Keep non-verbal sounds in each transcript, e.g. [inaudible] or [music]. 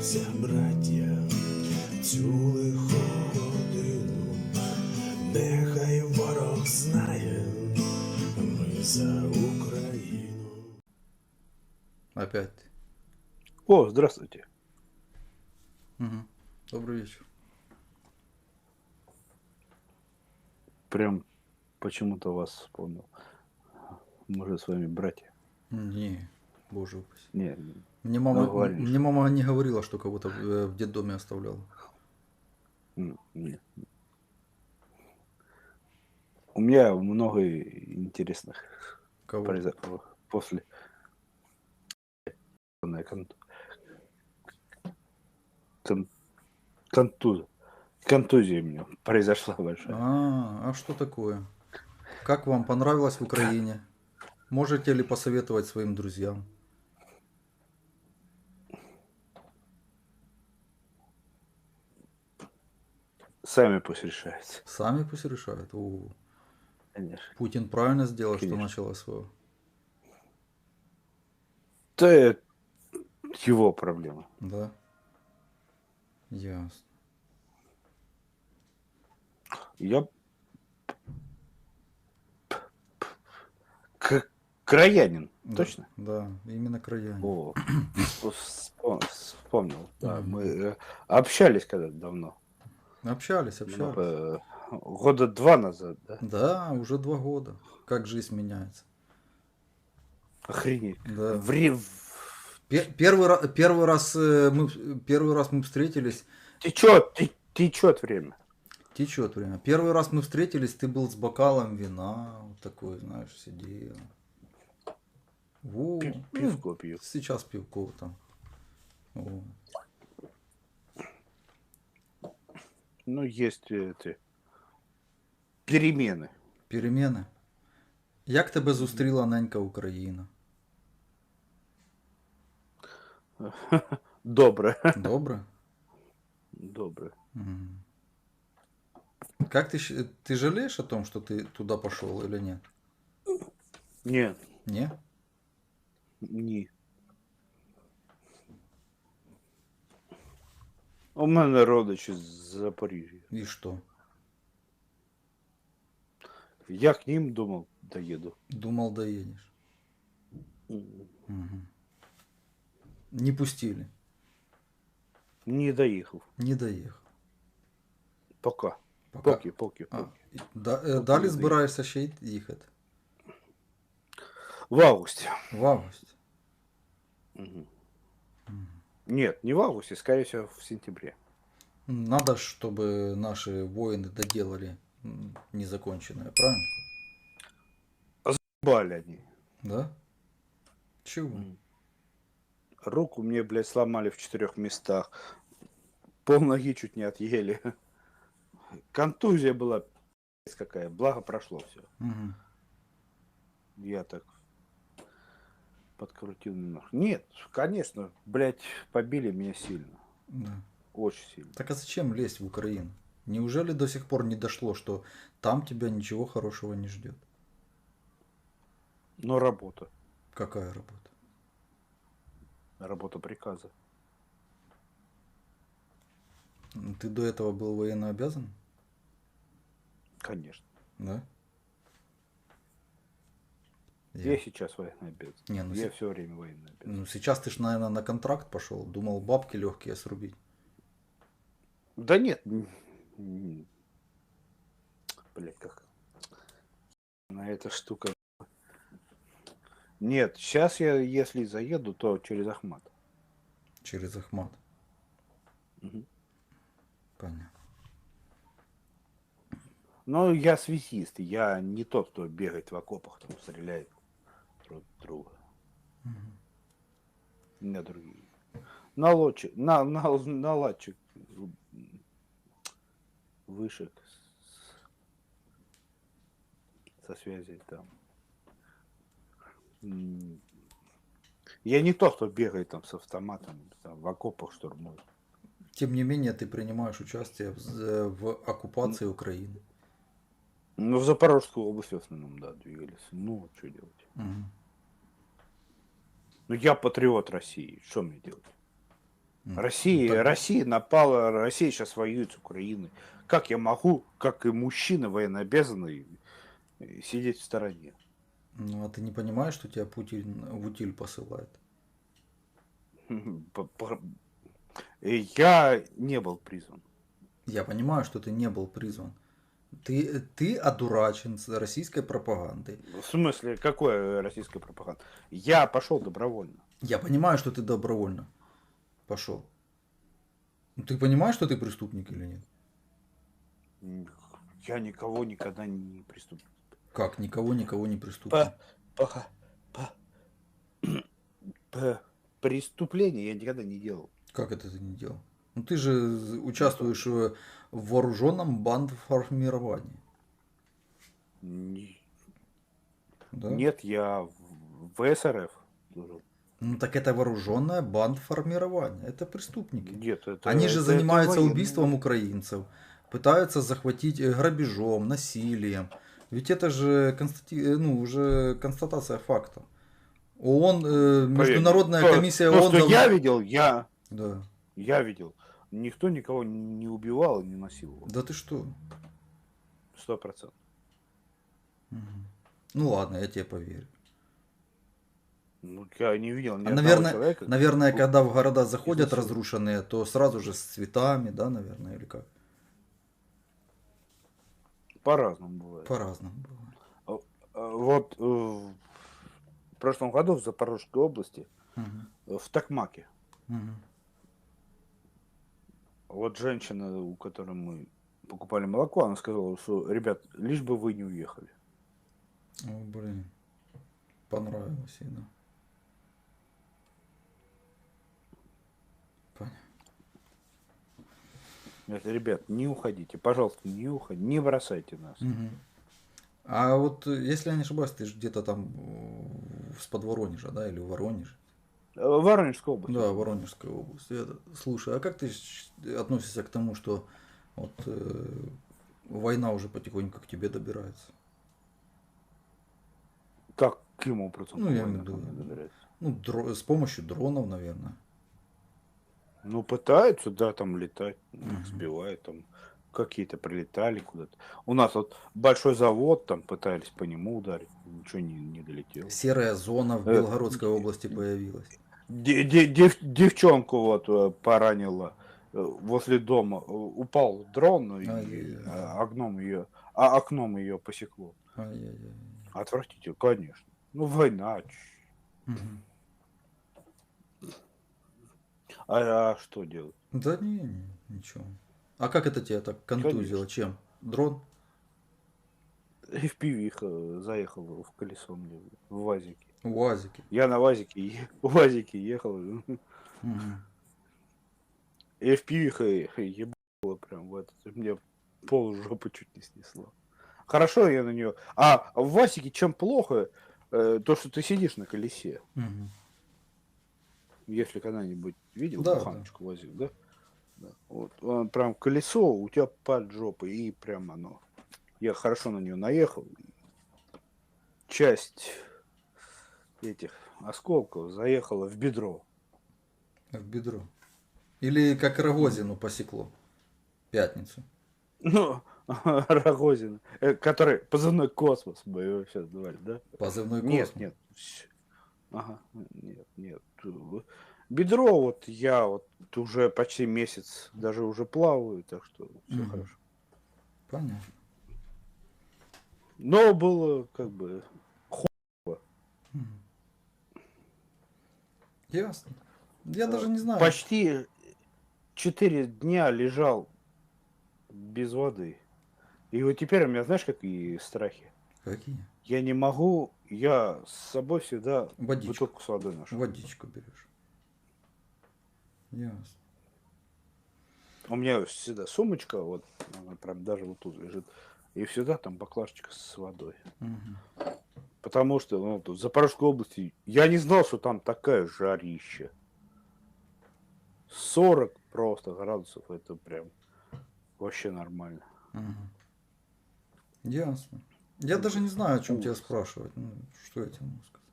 Моліться, браття, цю лиху годину, нехай ворог знає, ми за Україну. Опять ты. О, здравствуйте. Мгм. Добрый вечер. Прям почему-то вас вспомнил. Может, с вами братья? Не, боже упаси. Не, Мне мама, Ну, говоришь. мне мама не говорила, что кого-то в, э, детдоме оставляла. нет. У меня много интересных Кого? произошло после кон- кон- контуза. Контузия у меня произошла большая. А, а что такое? Как вам понравилось в Украине? Можете ли посоветовать своим друзьям? Сами пусть решаются. Сами пусть решают. У, Конечно. Путин правильно сделал, что Конечно. начал СВО. Да это его проблема. Да. Ясно. Я к- краянин, Да, точно? Да, именно краяне. О, вспом- вспомнил. Да, мы э, общались когда-то давно. Общались, общались. Много, года два назад, да? Да, уже два года. Как жизнь меняется. Охренеть. Да. Вре- Первый, ра- первый раз э, мы первый раз мы встретились. Течет, те- течет время. Течет время. Первый раз мы встретились, ты был с бокалом вина, вот такой, знаешь, сидел. Во, ну, Пивко пью. сейчас пивко там. О. Ну, есть эти перемены. Переміни. Як тебе зустріла ненька Україна? [laughs] Добре. Добре? Добре. Мгм. Как ты, щ- ты жалеешь о том, что ты туда пошел или нет? Ні, Не? У мене родичі з Запоріжжя. И что? Я к ним думав, доїду. Думал, доедешь. Мгм. Не пустили. Не доїхав. Не доехал. Пока. Пока. Поки, поки, А, поки. і- да, е, Поки не далі доїхав. збираєшся ще й їхати. В августе. В августі. Мгм. Нет, не в августе, скорее всего, в сентябре. Надо, чтобы наши воины доделали незаконченное, правильно? Бали они. Да? Чего? Руку мне, блядь, сломали в четырех местах. Пол ноги чуть не отъели. Контузия была пи***ц какая. Благо прошло все. Мгм. Я так подкрутил немного. Нет, конечно, блядь, побили меня сильно. Да. Очень сильно. Так а зачем лезть в Украину? Неужели до сих пор не дошло, что там тебя ничего хорошего не ждет? Но работа. Какая работа? Работа приказа. Ты до этого был военно обязан? Конечно. Да? Я, сейчас военный обязан. Не, ну, Я се- все время военный обязан. ну сейчас ты ж, наверное, на контракт пошел. Думал, бабки легкие срубить. Да нет. Блядь, как на эта штука. Нет, сейчас я, если заеду, то через Ахмат. Через Ахмат. Мгм. Понятно. Но я связист, я не тот, кто бегает в окопах, там стреляет друг друга. Мгм. У меня другие. Налодчик, на, на, наладчик вышек с- со связи там. Я не тот, кто бегает там с автоматом там, в окопах штурмует. Тем не менее, ты принимаешь участие в, в оккупации Украины. Ну, в Запорожскую область в основном, да, двигались. Ну, что делать? Мгм. Ну, я патриот России. Что мне делать? Россия, так- Россия напала, Россия сейчас воюет с Украиной. Как я могу, как и мужчина военнообязанный, э, сидеть в стороне? Ну, а ты не понимаешь, что тебя Путин в утиль посылает? Э, Я не был призван. Я понимаю, что ты не был призван. Ты, ты одурачен с российской пропагандой. В смысле, какой российская пропаганда? Я пошел добровольно. Я понимаю, что ты добровольно пошел. Ну, Ты понимаешь, что ты преступник или нет? Я никого никогда не преступник. Как? Никого, никого не преступник. По, по, по, по- преступления я никогда не делал. Как это ты не делал? Ну ты же участвуешь э, в вооруженном бандформировании. Не- Да? Нет, я в- СРФ. служил. Ну так это вооруженное бандформирование. Это преступники. Нет, это, Они же это- занимаются это военные. убийством украинцев, пытаются захватить э, грабежом, насилием. Ведь это же констати... э, ну, уже констатация факта. ООН, э, Международная То- комиссия то, ООН... что дав- я видел, я, Да. я видел. Никто никого не убивал и не насиловал. да ты что? Сто процентов. Мгм. Ну ладно, я тебе поверю. Ну, я не видел ни А, наверное, человека. наверное, когда в города заходят разрушенные, то сразу же с цветами, да, наверное, или как? По-разному бывает. По-разному бывает. А, Вот э, в прошлом году в Запорожской области, э, в Токмаке, Мгм. Вот женщина, у которой мы покупали молоко, она сказала, что, ребят, лишь бы вы не уехали. О, блин. Понравилось ей, да. Понятно. Ребят, не уходите, пожалуйста, не уходите, не бросайте нас. Мгм. А вот, э, если я не ошибаюсь, ты же где-то там э, с Подворонежа, да, или в Воронеже? Э, В Воронежской области. Да, Воронежская область. Я- слушай, а как ты относишься к тому, что вот э, война уже потихоньку к тебе добирается? Каким образом? Ну, я имею в виду? Ну, дро- с помощью дронов, наверное. Ну, пытаются, да, там летать, Мгм. сбивают, там какие-то прилетали куда-то. У нас вот большой завод, там пытались по нему ударить, ничего не, не долетело. Серая зона в Э, Белгородской области появилась. Де- де- дев- девчонку вот э, поранило э, возле дома. Э, Упал дрон, ну, и, а, окном ее, а окном ее посекло. Ай-яй-яй. Отвратительно, конечно. Ну, война. Мгм. А, а что делать? Да не, не, ничего. А как это тебя так контузило? Конечно. Чем? Дрон? FPV заехал в колесо мне в ВАЗике. УАЗики. Я на ВАЗике, е- в ВАЗике ехал. Мгм. FPV ебало прям в этот. Мне пол жопы чуть не снесло. Хорошо я на нее. А в ВАЗике чем плохо? э, То, что ты сидишь на колесе. Мгм. Если когда-нибудь видел Да, буханочку ВАЗик, да? Да. Вот, он прям колесо у тебя под жопой, и прям оно. Я хорошо на нее наехал. Часть этих осколков заехала в бедро. В бедро. Или как Рогозину посекло. Пятницу. Ну, [laughs] Рогозин, э, который позывной космос, мы его сейчас звали, да? Позывной Нет, космос. нет. всё. Ага, нет, нет. Бедро, вот я вот уже почти месяц даже уже плаваю, так что все Мгм. хорошо. Понятно. Но было как бы Мгм. Ясно. Я даже не знаю. почти четыре дня лежал без воды. И вот теперь у меня, знаешь, какие страхи? Какие? Я не могу, я с собой всегда Водичку. бутылку с водой ношу. Водичку берешь. Ясно. У меня всегда сумочка, вот она прям даже вот тут лежит, и всегда там баклажечка с водой. Мгм. Потому что ну, тут в Запорожской области я не знал, что там такая жарища. 40 просто градусов, это прям вообще нормально. Мгм. Ясно. Я даже не знаю, о чем тебя спрашивать. Ну, что я тебе могу сказать?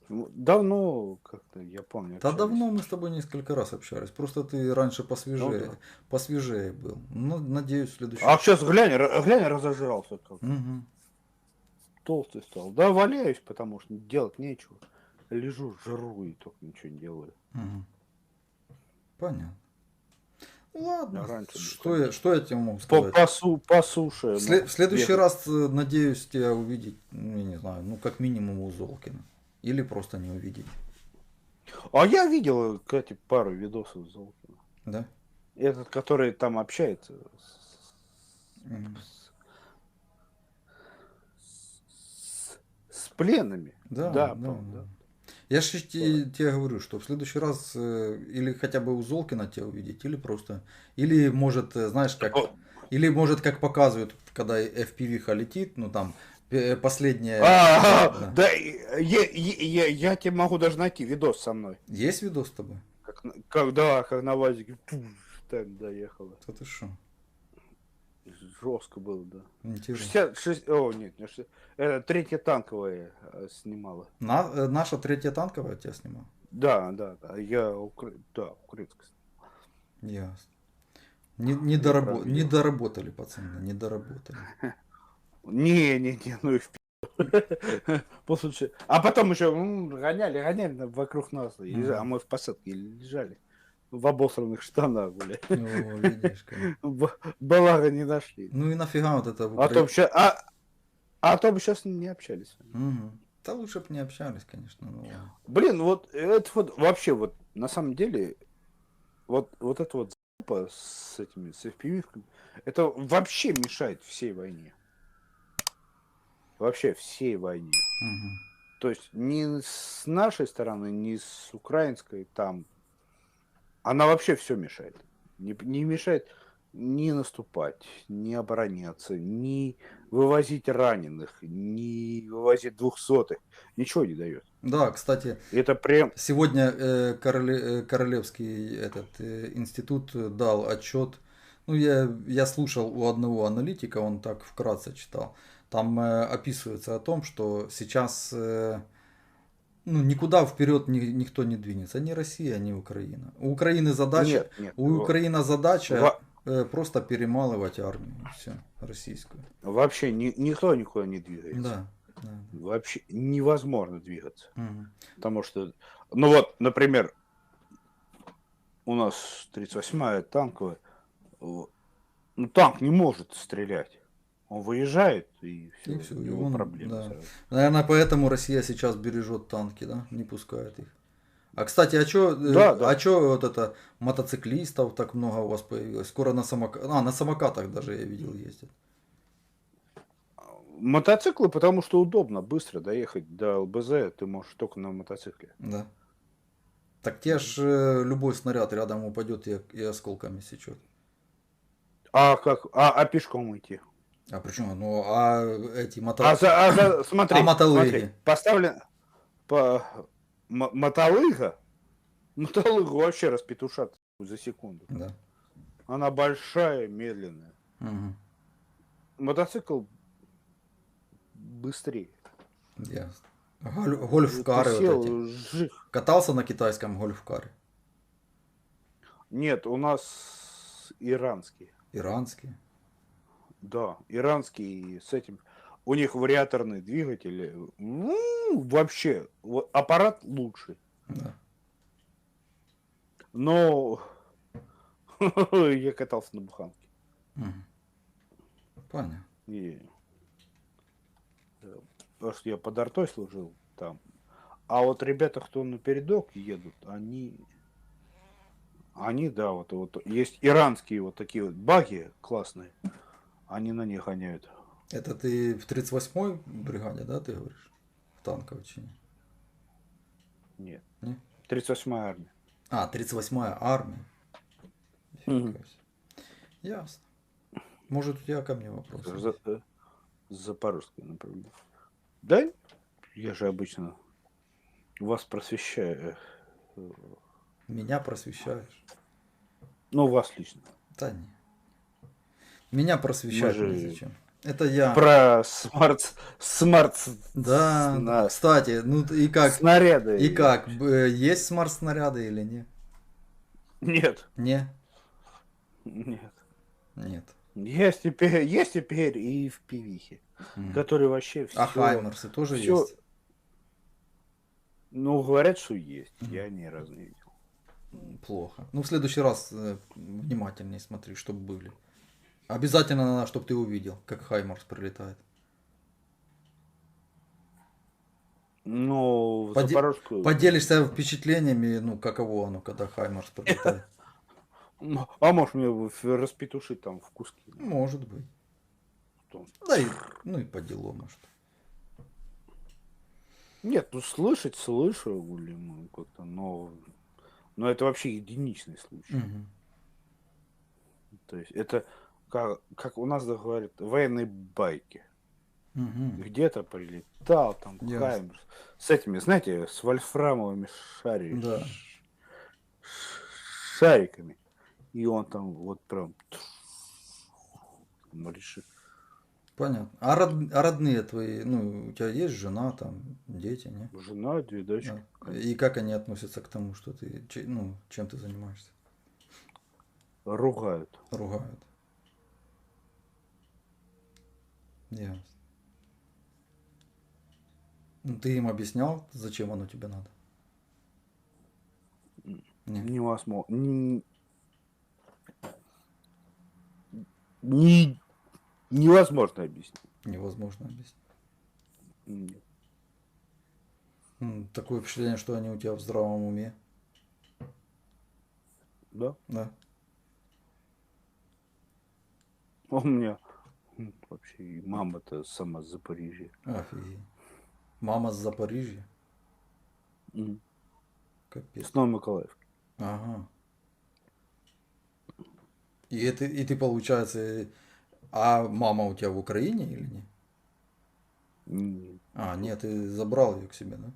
Ну, Давно как-то, я помню. Да общались. давно мы с тобой несколько раз общались. Просто ты раньше посвежее, Ну да. посвежее был. Ну, надеюсь, в следующий А сейчас глянь, глянь, разожрался как. Мгм. Толстый стал. Да, валяюсь, потому что делать нечего. Лежу, жру и только ничего не делаю. Мгм. Понятно. Ладно. А раньше что, я, что я тебе могу По, сказать? по, су- по суше. В, сле- ну, в следующий бегать. раз э, надеюсь тебя увидеть, ну, я не знаю, ну как минимум у Золкина. Или просто не увидеть. А я видел, кстати, пару видосов Золкина. Да? Этот, который там общается с, Мгм. с- с пленными. Да, да, да, да. Я же те- тебе говорю, что в следующий раз э, или хотя бы у Золкина тебя увидеть, или просто, или может, э, знаешь, как, или может, как показывают, когда FPV летит, ну там последняя, А, да. я, я, я, я тебе могу даже найти видос со мной. есть видос с тобой? Как, как, да, как на ВАЗике так доехала. Да ты что? Жестко было, да. Интересно. 66, о, нет, не 60, это третья танковая э, снимала. На- э, наша третья танковая тебя снимала? Да, да, да, я укра... да, украинская. Ясно. Не, не, дорабо- не доработали, пацаны, не доработали. [laughs] Не, не, не, ну и в пи***. Послушай, а потом еще гоняли, гоняли вокруг нас, а мы в посадке лежали в обосранных штанах, блядь. Балага не нашли. Ну и нафига вот это А то Укра- бы ща- а, а то бы сейчас не общались. Да лучше бы не общались, конечно. ну ладно. Блин, вот это вот вообще вот на самом деле вот вот это вот с этими с FPV, это вообще мешает всей войне. Вообще всей войне. Мгм. То есть ни с нашей стороны, ни с украинской там она вообще все мешает. Не, не мешает ни наступать, ни обороняться, ни вывозить раненых, ни вывозить двухсотых. Ничего не дает. Да, кстати, Это прям... Сегодня э, короле- э, Королевский этот э, институт э, дал отчет. Ну, я, я слушал у одного аналитика, он так вкратце читал. Там э, описывается о том, что сейчас э, ну, никуда вперед ни- никто не двинется. Ни Россия, ни Украина. У Украины задача, Нет, нет. у во- Украины задача во- э, просто перемалывать армию, все, российскую. Вообще ни- никто никуда не двигается. Да. да. Вообще невозможно двигаться. Мгм. Потому что, ну вот, например, у нас 38-я танковая, вот, ну танк не может стрелять. Он выезжает, и все, И всё, у него он, проблемы да. сразу. Наверное, поэтому Россия сейчас бережет танки, да, не пускает их. А кстати, а чё, э, Да, да. а чё вот это мотоциклистов так много у вас появилось? Скоро на самокатах, а, на самокатах даже я видел ездят. Мотоциклы, потому что удобно, быстро доехать до ЛБЗ, ты можешь только на мотоцикле. Да. Так те ж э, любой снаряд рядом упадет и, и осколками сечет. А как? А, а пешком идти? А почему? Ну, а эти мото... А, за, а за- [clears throat] смотри, А мотолыги? смотри, поставлен по м- мотолыга, мотолыгу вообще распетушат за секунду. Да. Она большая, медленная. Мгм. Мотоцикл быстрее. Ясно. Голь- Гольф-кары Ты вот эти. жих. Катался на китайском гольф-каре? Нет, у нас иранские. Иранские? Да, иранские с этим. У них вариаторные двигатели. Ну, вообще, аппарат лучший. Да. Но [laughs] я катался на буханке. Мгм. Понятно. И, э, Потому что я под артой служил там. А вот ребята, кто на передок едут, они... Они, да, вот, вот есть иранские вот такие вот баги классные. Они на них гоняют. Это ты в 38-й бригаде, да, ты говоришь? В танковой чине? Нет. Не? 38-я армия. А, 38-я армия. Себе. Ясно. Может, у тебя ко мне вопрос? За, э, Запорожское направление. Да, я же обычно вас просвещаю. Меня просвещаешь? Ну, вас лично. Да не. Меня просвещать Мы же- незачем. Это я. Про смарт... смарт... Да, сна- кстати, ну и как? снаряды. И как? Есть смарт-снаряды или нет? Нет. Не? Нет. Нет. Есть теперь, есть теперь и в пивихе, М. который вообще все... А Хаймерсы тоже всё- есть? Ну, говорят, что есть. Мгм. Я ни разу не видел. Плохо. Ну, в следующий раз э, внимательнее смотри, чтобы были. Обязательно надо, чтобы ты увидел, как Хаймарс прилетает. Ну, в Поде- Запорожскую... Поделишься впечатлениями, ну, каково оно, когда Хаймарс прилетает. [laughs] А может мне распетушить там в куски? Может быть. Да и, ну и по делу, может. Нет, ну слышать слышу, блин, ну, как-то, но... Но это вообще единичный случай. Мгм. То есть это, как, как у нас говорят, военные байки. Мгм. Где-то прилетал, там. Хаймерс. С этими, знаете, с вольфрамовыми шари... Да. шариками. И он там вот прям... там решит. Понятно. А, род- а родные твои, ну, у тебя есть жена, там, дети, не? Жена, две дочки. Да. И как они относятся к тому, что ты, ну, чем ты занимаешься? Ругают. Ругают. Ясно. Ну, ты им объяснял, зачем оно тебе надо? Нет. Невозможно. Н- Не... Невозможно объяснить. Невозможно объяснить. Нет. Такое впечатление, что они у тебя в здравом уме. Да? Да. У меня вообще мама-то сама с Запоріжжя. Офигеть. Мама с Запоріжжя? М. Капец. С Новомиколаевки. Ага. И это, и ты, получается, а мама у тебя в Украине или нет? М. А, нет, ты забрал ее к себе, да?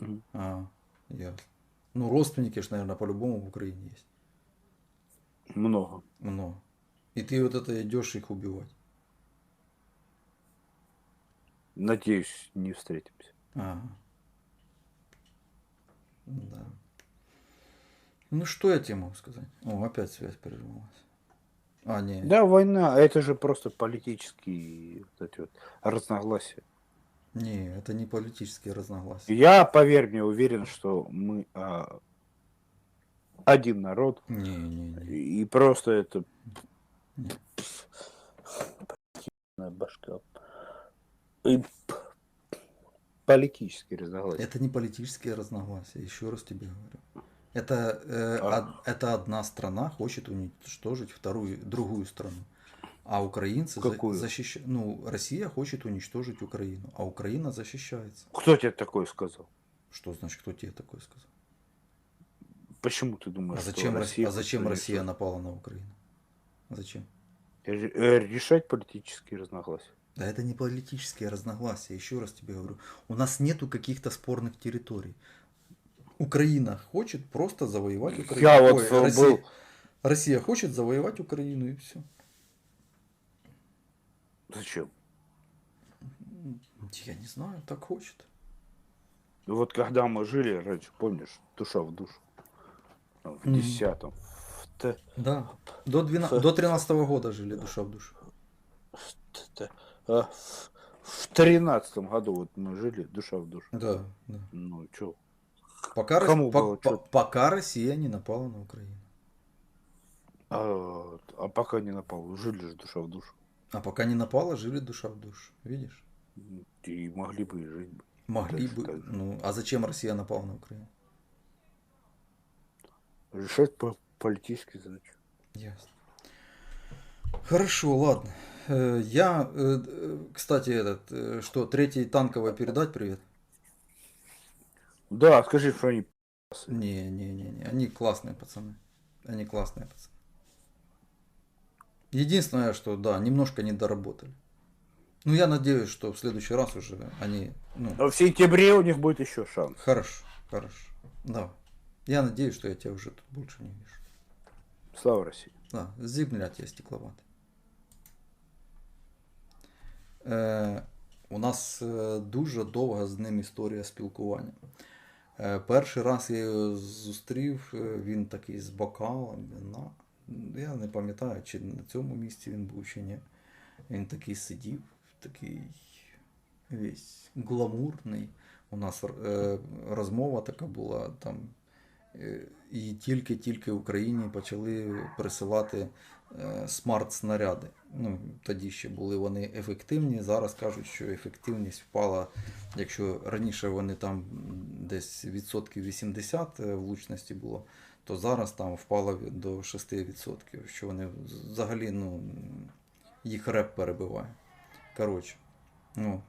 Мгм. А, ясно. Ну, родственники ж, наверное, по-любому в Украине есть. Много. Много. И ты вот это идешь их убивать. Надеюсь, не встретимся. Ага. Да. Ну, что я тебе могу сказать? О, опять связь прервалась. А, не. Да, война, это же просто политические вот эти вот разногласия. Не, это не политические разногласия. Я, поверь мне, уверен, что мы а, один народ, Не, не, не. и просто это Нет. П***ная башка. И политические разногласия. Это не политические разногласия, еще раз тебе говорю. Это, э, А. од- это одна страна хочет уничтожить вторую, другую страну. А украинцы Какую? защищают. Ну, Россия хочет уничтожить Украину, а Украина защищается. Кто тебе такое сказал? Что значит, кто тебе такое сказал? Почему ты думаешь, А что зачем, Россия, а хочет зачем Россия напала на Украину? Зачем? Ре- э, Решать политические разногласия. Да это не политические разногласия, еще раз тебе говорю. У нас нету каких-то спорных территорий. Украина хочет просто завоевать Украину. Я вот Ой, был- Россия, Россия хочет завоевать Украину и все. Зачем? Я не знаю, так хочет. Вот когда мы жили раньше, помнишь, душа в душу. В десятом. Т- Да. До, 12, до 13 года жили душа в душу. а, в тринадцатом году вот мы жили душа в душу. Да, да. Ну чё? Пока, Кому по- было по- пока Россия не напала на Украину. А, а пока не напал, жили же душа в душу. А пока не напала, жили душа в душу. Видишь? И могли бы и жить. Могли бы. так. Ну, а зачем Россия напала на Украину? Решать по политические задачи. Ясно. Хорошо, ладно. Э, Я, э, э, кстати, этот, что, третий танковый передать привет? Да, скажи, что они пи***сы. Не, не, не, не, они классные пацаны. Они классные пацаны. Единственное, что, да, немножко не доработали. Ну, я надеюсь, что в следующий раз уже они, ну, Но в сентябре у них будет еще шанс. хорошо, хорошо. Да. Я надеюсь, что я тебя уже тут больше не вижу. Слава России. Да, земля тебе стекловатая. Е, у нас е, дуже довга з ним історія спілкування. Е, перший раз я його зустрів, е, він такий з бокалом. вина. Я не пам'ятаю, чи на цьому місці він був, чи ні. Він такий сидів, такий весь гламурний. У нас е, розмова така була там. І тільки-тільки в Україні почали присилати смарт-снаряди. Ну, тоді ще були вони ефективні. Зараз кажуть, що ефективність впала, якщо раніше вони там десь відсотків 80 влучності було, то зараз там впало до 6%, що вони взагалі ну, їх реп перебиває. Коротше, ну,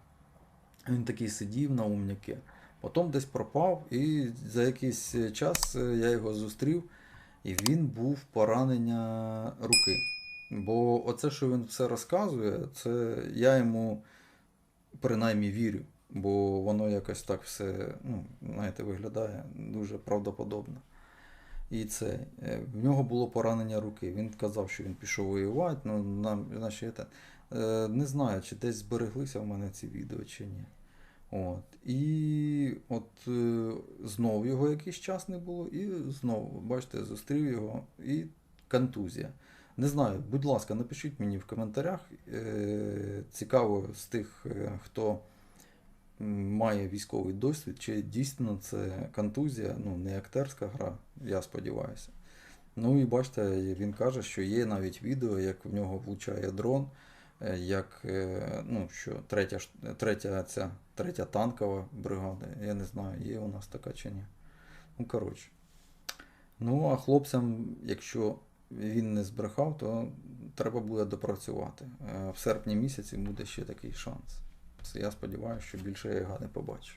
він такий сидів на умняки. Потім десь пропав, і за якийсь час е, я його зустрів, і він був поранення руки. Бо оце, що він все розказує, це я йому принаймні вірю, бо воно якось так все, ну, знаєте, виглядає дуже правдоподобно. І це, е, в нього було поранення руки. Він казав, що він пішов воювати, ну, нам, це, е, не знаю, чи десь збереглися в мене ці відео, чи ні. От. І от е, знов його якийсь час не було, і знову, бачите, зустрів його і контузія. Не знаю, будь ласка, напишіть мені в коментарях. Е, цікаво з тих, е, хто має військовий досвід, чи дійсно це контузія, ну не актерська гра, я сподіваюся. Ну і бачите, він каже, що є навіть відео, як в нього влучає дрон, е, як ну, що третя, третя, ця, третя танкова бригада. Я не знаю, є у нас така чи ні. Ну, коротше. Ну, а хлопцям, якщо він не збрехав, то треба буде допрацювати. Е, В серпні місяці буде ще такий шанс. Я сподіваюся, що більше я його не побачу.